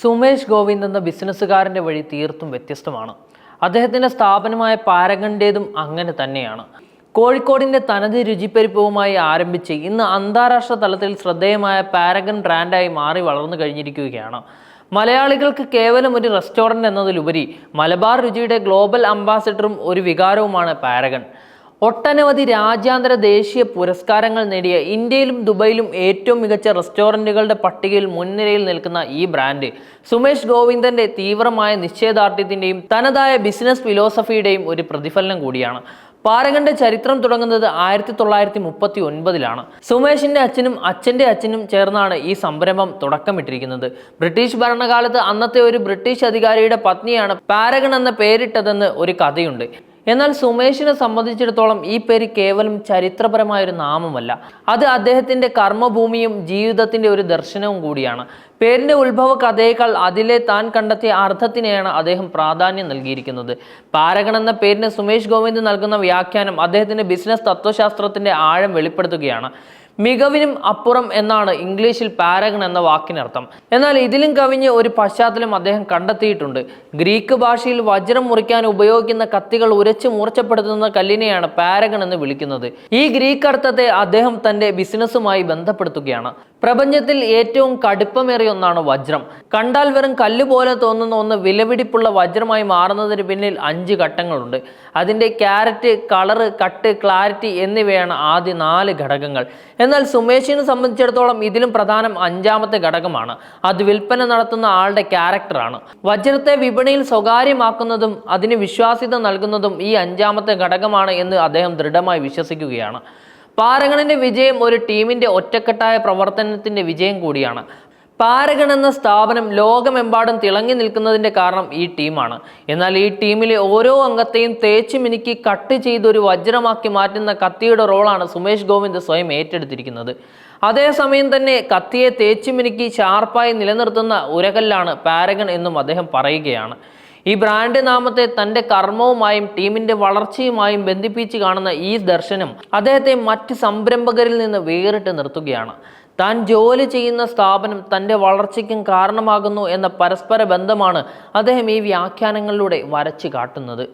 സുമേഷ് ഗോവിന്ദ് എന്ന ബിസിനസ്സുകാരന്റെ വഴി തീർത്തും വ്യത്യസ്തമാണ്. അദ്ദേഹത്തിന്റെ സ്ഥാപനമായ പാരഗണിന്റേതും അങ്ങനെ തന്നെയാണ്. കോഴിക്കോടിന്റെ തനത് രുചിപ്പെരുപ്പവുമായി ആരംഭിച്ച് ഇന്ന് അന്താരാഷ്ട്ര തലത്തിൽ ശ്രദ്ധേയമായ പാരഗൺ ബ്രാൻഡായി മാറി വളർന്നു കഴിഞ്ഞിരിക്കുകയാണ്. മലയാളികൾക്ക് കേവലം ഒരു റെസ്റ്റോറന്റ് എന്നതിലുപരി മലബാർ രുചിയുടെ ഗ്ലോബൽ അംബാസിഡറും ഒരു വികാരവുമാണ് പാരഗൺ. ഒട്ടനവധി രാജ്യാന്തര ദേശീയ പുരസ്കാരങ്ങൾ നേടിയ ഇന്ത്യയിലും ദുബൈയിലും ഏറ്റവും മികച്ച റെസ്റ്റോറന്റുകളുടെ പട്ടികയിൽ മുൻനിരയിൽ നിൽക്കുന്ന ഈ ബ്രാൻഡ്. സുമേഷ് ഗോവിന്ദന്റെ തീവ്രമായ നിശ്ചയദാർഢ്യത്തിന്റെയും തനതായ ബിസിനസ് ഫിലോസഫിയുടെയും ഒരു പ്രതിഫലനം കൂടിയാണ്. പാരകന്റെ ചരിത്രം തുടങ്ങുന്നത് ആയിരത്തി തൊള്ളായിരത്തി മുപ്പത്തി ഒൻപതിലാണ് സുമേഷിന്റെ അച്ഛനും അച്ഛന്റെ അച്ഛനും ചേർന്നാണ് ഈ സംരംഭം തുടക്കമിട്ടിരിക്കുന്നത്. ബ്രിട്ടീഷ് ഭരണകാലത്ത് അന്നത്തെ ഒരു ബ്രിട്ടീഷ് അധികാരിയുടെ പത്നിയാണ് പാരഗൺ എന്ന പേരിട്ടതെന്ന് ഒരു കഥയുണ്ട്. എന്നാൽ സുമേഷിനെ സംബന്ധിച്ചിടത്തോളം ഈ പേര് കേവലം ചരിത്രപരമായ ഒരു നാമമല്ല. അത് അദ്ദേഹത്തിന്റെ കർമ്മഭൂമിയും ജീവിതത്തിന്റെ ഒരു ദർശനവും കൂടിയാണ്. പേരിന്റെ ഉത്ഭവ കഥയേക്കാൾ അതിലെ താൻ കണ്ടെത്തിയ അർത്ഥത്തിനെയാണ് അദ്ദേഹം പ്രാധാന്യം നൽകിയിരിക്കുന്നത്. പാരഗൺ എന്ന പേരിന് സുമേഷ് ഗോവിന്ദ് നൽകുന്ന വ്യാഖ്യാനം അദ്ദേഹത്തിന്റെ ബിസിനസ് തത്വശാസ്ത്രത്തിന്റെ ആഴം വെളിപ്പെടുത്തുകയാണ്. മികവിനും അപ്പുറം എന്നാണ് ഇംഗ്ലീഷിൽ പാരഗൺ എന്ന വാക്കിനർത്ഥം. എന്നാൽ ഇതിലും കവിഞ്ഞ് ഒരു പശ്ചാത്തലം അദ്ദേഹം കണ്ടെത്തിയിട്ടുണ്ട്. ഗ്രീക്ക് ഭാഷയിൽ വജ്രം മുറിക്കാൻ ഉപയോഗിക്കുന്ന കത്തികൾ ഉരച്ച് മൂർച്ചപ്പെടുത്തുന്ന കല്ലിനെയാണ് പാരഗൺ എന്ന് വിളിക്കുന്നത്. ഈ ഗ്രീക്ക് അർത്ഥത്തെ അദ്ദേഹം തന്റെ ബിസിനസ്സുമായി ബന്ധപ്പെടുത്തുകയാണ്. പ്രപഞ്ചത്തിൽ ഏറ്റവും കടുപ്പമേറിയ ഒന്നാണ് വജ്രം. കണ്ടാൽ വെറും കല്ല് പോലെ തോന്നുന്ന ഒന്ന് വിലപിടിപ്പുള്ള വജ്രമായി മാറുന്നതിന് പിന്നിൽ അഞ്ച് ഘട്ടങ്ങളുണ്ട്. അതിന്റെ ക്യാരറ്റ് കളറ് കട്ട് ക്ലാരിറ്റി എന്നിവയാണ് ആദ്യ നാല് ഘടകങ്ങൾ. എന്നാൽ സുമേഷിനെ സംബന്ധിച്ചിടത്തോളം ഇതിലും പ്രധാനം അഞ്ചാമത്തെ ഘടകമാണ്. അത് വിൽപ്പന നടത്തുന്ന ആളുടെ ക്യാരക്ടറാണ്. വജ്രത്തെ വിപണിയിൽ സ്വകാര്യമാക്കുന്നതും അതിന് വിശ്വാസ്യത നൽകുന്നതും ഈ അഞ്ചാമത്തെ ഘടകമാണ് എന്ന് അദ്ദേഹം ദൃഢമായി വിശ്വസിക്കുകയാണ്. പാരങ്ങളിന്റെ വിജയം ഒരു ടീമിന്റെ ഒറ്റക്കെട്ടായ പ്രവർത്തനത്തിന്റെ വിജയം കൂടിയാണ്. പാരഗൺ എന്ന സ്ഥാപനം ലോകമെമ്പാടും തിളങ്ങി നിൽക്കുന്നതിന്റെ കാരണം ഈ ടീമാണ്. എന്നാൽ ഈ ടീമിലെ ഓരോ അംഗത്തെയും തേച്ച് മിനുക്കി കട്ട് ചെയ്ത് ഒരു വജ്രമാക്കി മാറ്റുന്ന കത്തിയുടെ റോളാണ് സുമേഷ് ഗോവിന്ദ് സ്വയം ഏറ്റെടുത്തിരിക്കുന്നത്. അതേസമയം തന്നെ കത്തിയെ തേച്ച് മിനുക്കി ഷാർപ്പായി നിലനിർത്തുന്ന ഉരകല്ലാണ് പാരഗൺ എന്നും അദ്ദേഹം പറയുകയാണ്. ഈ ബ്രാൻഡ് നാമത്തെ തന്റെ കർമ്മവുമായും ടീമിന്റെ വളർച്ചയുമായും ബന്ധിപ്പിച്ച് കാണുന്ന ഈ ദർശനം അദ്ദേഹത്തെ മറ്റ് സംരംഭകരിൽ നിന്ന് വേറിട്ട് നിർത്തുകയാണ്. താൻ ജോലി ചെയ്യുന്ന സ്ഥാപനം തന്റെ വളർച്ചയ്ക്കും കാരണമാകുന്നു എന്ന പരസ്പര ബന്ധമാണ് അദ്ദേഹം ഈ വ്യാഖ്യാനങ്ങളിലൂടെ വരച്ചു കാട്ടുന്നത്.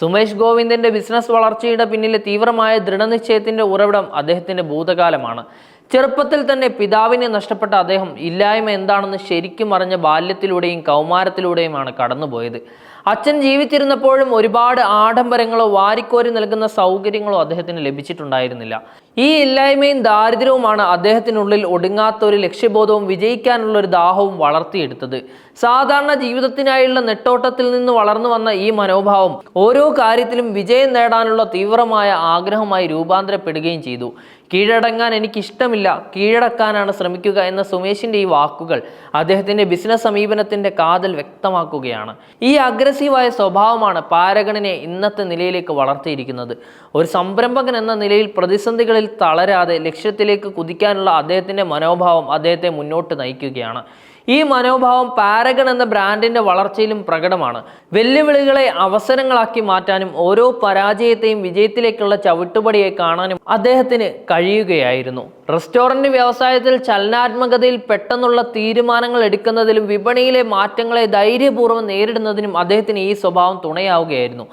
സുമേഷ് ഗോവിന്ദന്റെ ബിസിനസ് വളർച്ചയുടെ പിന്നിലെ തീവ്രമായ ദൃഢനിശ്ചയത്തിന്റെ ഉറവിടം അദ്ദേഹത്തിന്റെ ഭൂതകാലമാണ്. ചെറുപ്പത്തിൽ തന്നെ പിതാവിനെ നഷ്ടപ്പെട്ട അദ്ദേഹം ഇല്ലായ്മ എന്താണെന്ന് ശരിക്കും അറിഞ്ഞ ബാല്യത്തിലൂടെയും കൗമാരത്തിലൂടെയുമാണ് കടന്നുപോയത്. അച്ഛൻ ജീവിച്ചിരുന്നപ്പോഴും ഒരുപാട് ആഡംബരങ്ങളോ വാരിക്കോരി നൽകുന്ന സൗകര്യങ്ങളോ അദ്ദേഹത്തിന് ലഭിച്ചിട്ടുണ്ടായിരുന്നില്ല. ഈ ഇല്ലായ്മയും ദാരിദ്ര്യവുമാണ് അദ്ദേഹത്തിനുള്ളിൽ ഒടുങ്ങാത്ത ഒരു ലക്ഷ്യബോധവും വിജയിക്കാനുള്ള ഒരു ദാഹവും വളർത്തിയെടുത്തത്. സാധാരണ ജീവിതത്തിനായുള്ള നെട്ടോട്ടത്തിൽ നിന്ന് വളർന്നു വന്ന ഈ മനോഭാവം ഓരോ കാര്യത്തിലും വിജയം നേടാനുള്ള തീവ്രമായ ആഗ്രഹമായി രൂപാന്തരപ്പെടുകയും ചെയ്തു. കീഴടങ്ങാൻ എനിക്കിഷ്ടമില്ല. കീഴടക്കാനാണ് ശ്രമിക്കുക എന്ന സുമേഷിന്റെ ഈ വാക്കുകൾ അദ്ദേഹത്തിന്റെ ബിസിനസ് സമീപനത്തിന്റെ കാതൽ വ്യക്തമാക്കുകയാണ്. ഈ അഗ്രസീവായ സ്വഭാവമാണ് പാരഗണിനെ ഇന്നത്തെ നിലയിലേക്ക് വളർത്തിയിരിക്കുന്നത്. ഒരു സംരംഭകൻ എന്ന നിലയിൽ പ്രതിസന്ധികളിൽ തളരാതെ ലക്ഷ്യത്തിലേക്ക് കുതിക്കാനുള്ള അദ്ദേഹത്തിന്റെ മനോഭാവം അദ്ദേഹത്തെ മുന്നോട്ട് നയിക്കുകയാണ്. ഈ മനോഭാവം പാരഗൺ എന്ന ബ്രാൻഡിന്റെ വളർച്ചയിലും പ്രകടമാണ്. വെല്ലുവിളികളെ അവസരങ്ങളാക്കി മാറ്റാനും ഓരോ പരാജയത്തെയും വിജയത്തിലേക്കുള്ള ചവിട്ടുപടിയെ കാണാനും അദ്ദേഹത്തിന് കഴിയുകയായിരുന്നു. റെസ്റ്റോറന്റ് വ്യവസായത്തിൽ ചലനാത്മകതയിൽ പെട്ടെന്നുള്ള തീരുമാനങ്ങൾ എടുക്കുന്നതിലും വിപണിയിലെ മാറ്റങ്ങളെ ധൈര്യപൂർവം നേരിടുന്നതിനും അദ്ദേഹത്തിന് ഈ സ്വഭാവം തുണയാവുകയായിരുന്നു.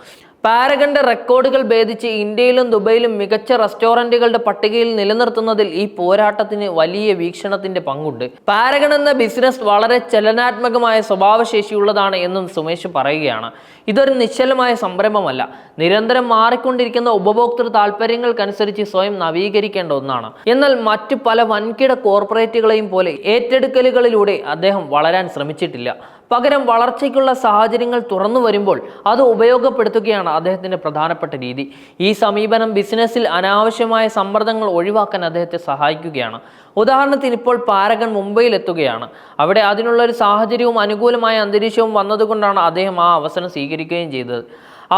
പാരഗന്റെ റെക്കോർഡുകൾ ഭേദിച്ച് ഇന്ത്യയിലും ദുബൈയിലും മികച്ച റെസ്റ്റോറന്റുകളുടെ പട്ടികയിൽ നിലനിർത്തുന്നതിൽ ഈ പോരാട്ടത്തിന് വലിയ വീക്ഷണത്തിന്റെ പങ്കുണ്ട്. പാരഗൺ എന്ന ബിസിനസ് വളരെ ചലനാത്മകമായ സ്വഭാവശേഷിയുള്ളതാണ് എന്നും സുമേഷ് പറയുകയാണ്. ഇതൊരു നിശ്ചലമായ സംരംഭമല്ല. നിരന്തരം മാറിക്കൊണ്ടിരിക്കുന്ന ഉപഭോക്തൃ താല്പര്യങ്ങൾക്കനുസരിച്ച് സ്വയം നവീകരിക്കേണ്ട ഒന്നാണ്. എന്നാൽ മറ്റു പല വൻകിട കോർപ്പറേറ്റുകളെയും പോലെ ഏറ്റെടുക്കലുകളിലൂടെ അദ്ദേഹം വളരാൻ ശ്രമിച്ചിട്ടില്ല. പകരം വളർച്ചയ്ക്കുള്ള സാഹചര്യങ്ങൾ തുറന്നു വരുമ്പോൾ അത് ഉപയോഗപ്പെടുത്തുകയാണ് അദ്ദേഹത്തിന്റെ പ്രധാനപ്പെട്ട രീതി. ഈ സമീപനം ബിസിനസ്സിൽ അനാവശ്യമായ സമ്മർദ്ദങ്ങൾ ഒഴിവാക്കാൻ അദ്ദേഹത്തെ സഹായിക്കുകയാണ്. ഉദാഹരണത്തിന് ഇപ്പോൾ പാരകൻ മുംബൈയിൽ എത്തുകയാണ് അവിടെ അതിനുള്ള ഒരു സാഹചര്യവും അനുകൂലമായ അന്തരീക്ഷവും വന്നതുകൊണ്ടാണ് അദ്ദേഹം ആ അവസരം സ്വീകരിക്കുകയും ചെയ്തത്.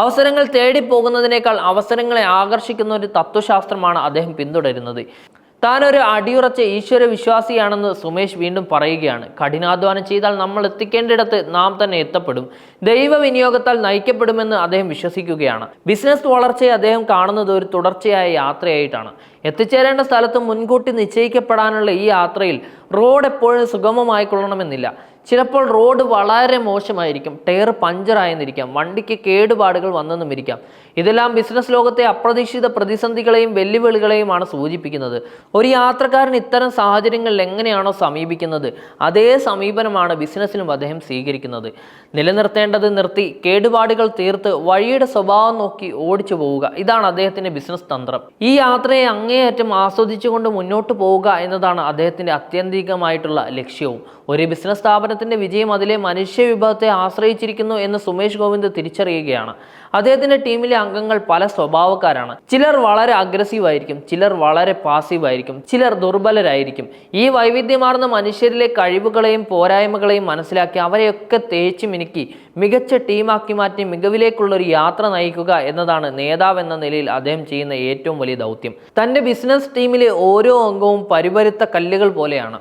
അവസരങ്ങൾ തേടിപ്പോകുന്നതിനേക്കാൾ അവസരങ്ങളെ ആകർഷിക്കുന്ന ഒരു തത്വശാസ്ത്രമാണ് അദ്ദേഹം പിന്തുടരുന്നത്. താനൊരു അടിയുറച്ച ഈശ്വര വിശ്വാസിയാണെന്ന് സുമേഷ് വീണ്ടും പറയുകയാണ്. കഠിനാധ്വാനം ചെയ്താൽ നമ്മൾ എത്തിക്കേണ്ടിടത്ത് നാം തന്നെ എത്തപ്പെടും. ദൈവ വിനിയോഗത്താൽ നയിക്കപ്പെടുമെന്ന് അദ്ദേഹം വിശ്വസിക്കുകയാണ്. ബിസിനസ് വളർച്ചയെ അദ്ദേഹം കാണുന്നത് ഒരു തുടർച്ചയായ യാത്രയായിട്ടാണ്. എത്തിച്ചേരേണ്ട സ്ഥലത്ത് മുൻകൂട്ടി നിശ്ചയിക്കപ്പെടാനുള്ള ഈ യാത്രയിൽ റോഡ് എപ്പോഴും സുഗമമായിക്കൊള്ളണമെന്നില്ല. ചിലപ്പോൾ റോഡ് വളരെ മോശമായിരിക്കും ടയർ പഞ്ചറായെന്നിരിക്കാം വണ്ടിക്ക് കേടുപാടുകൾ വന്നെന്നും ഇരിക്കാം ഇതെല്ലാം ബിസിനസ് ലോകത്തെ അപ്രതീക്ഷിത പ്രതിസന്ധികളെയും വെല്ലുവിളികളെയുമാണ് സൂചിപ്പിക്കുന്നത്. ഒരു യാത്രക്കാരൻ ഇത്തരം സാഹചര്യങ്ങളിൽ എങ്ങനെയാണോ സമീപിക്കുന്നത് അതേ സമീപനമാണ് ബിസിനസ്സിലും അദ്ദേഹം സ്വീകരിക്കുന്നത്. നിലനിർത്തേണ്ടത് നിർത്തി കേടുപാടുകൾ തീർത്ത് വഴിയുടെ സ്വഭാവം നോക്കി ഓടിച്ചു പോവുക. ഇതാണ് അദ്ദേഹത്തിന്റെ ബിസിനസ് തന്ത്രം. ഈ യാത്രയെ അങ്ങേയറ്റം ആസ്വദിച്ചുകൊണ്ട് മുന്നോട്ട് പോവുക എന്നതാണ് അദ്ദേഹത്തിന്റെ ആത്യന്തികമായിട്ടുള്ള ലക്ഷ്യവും. ഒരു ബിസിനസ് സ്ഥാപനത്തിന്റെ വിജയം അതിലെ മനുഷ്യ വിഭവത്തെ ആശ്രയിച്ചിരിക്കുന്നു എന്ന് സുമേഷ് ഗോവിന്ദ് തിരിച്ചറിയുകയാണ്. അദ്ദേഹത്തിന്റെ ടീമിലെ അംഗങ്ങൾ പല സ്വഭാവക്കാരാണ്. ചിലർ വളരെ അഗ്രസീവ് ആയിരിക്കും ചിലർ വളരെ പാസീവ് ആയിരിക്കും ചിലർ ദുർബലരായിരിക്കും. ഈ വൈവിധ്യമാർന്ന മനുഷ്യരിലെ കഴിവുകളെയും പോരായ്മകളെയും മനസ്സിലാക്കി അവരെയൊക്കെ തേച്ച് മിനുക്കി മികച്ച ടീമാക്കി മാറ്റി മികവിലേക്കുള്ള ഒരു യാത്ര നയിക്കുക എന്നതാണ് നേതാവ് എന്ന നിലയിൽ അദ്ദേഹം ചെയ്യുന്ന ഏറ്റവും വലിയ ദൗത്യം. തന്റെ ബിസിനസ് ടീമിലെ ഓരോ അംഗവും പരിപരുത്ത കല്ലുകൾ പോലെയാണ്.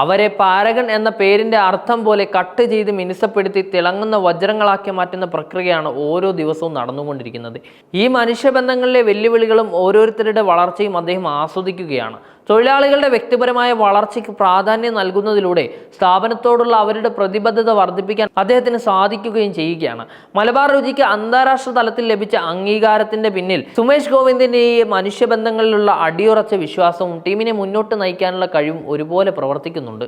അവരെ പാരഗൺ എന്ന പേരിന്റെ അർത്ഥം പോലെ കട്ട് ചെയ്ത് മിനുസപ്പെടുത്തി തിളങ്ങുന്ന വജ്രങ്ങളാക്കി മാറ്റുന്ന പ്രക്രിയയാണ് ഓരോ ദിവസവും നടന്നുകൊണ്ടിരിക്കുന്നത്. ഈ മനുഷ്യബന്ധങ്ങളിലെ വെല്ലുവിളികളും ഓരോരുത്തരുടെ വളർച്ചയും അദ്ദേഹം ആസ്വദിക്കുകയാണ്. തൊഴിലാളികളുടെ വ്യക്തിപരമായ വളർച്ചയ്ക്ക് പ്രാധാന്യം നൽകുന്നതിലൂടെ സ്ഥാപനത്തോടുള്ള അവരുടെ പ്രതിബദ്ധത വർദ്ധിപ്പിക്കാൻ അദ്ദേഹത്തിന് സാധിക്കുകയും ചെയ്യുകയാണ്. മലബാർ രുചിക്ക് അന്താരാഷ്ട്ര തലത്തിൽ ലഭിച്ച അംഗീകാരത്തിന്റെ പിന്നിൽ സുമേഷ് ഗോവിന്ദിന്റെ ഈ മനുഷ്യബന്ധങ്ങളിലുള്ള അടിയുറച്ച വിശ്വാസവും ടീമിനെ മുന്നോട്ട് നയിക്കാനുള്ള കഴിവും ഒരുപോലെ പ്രവർത്തിക്കുന്നുണ്ട്.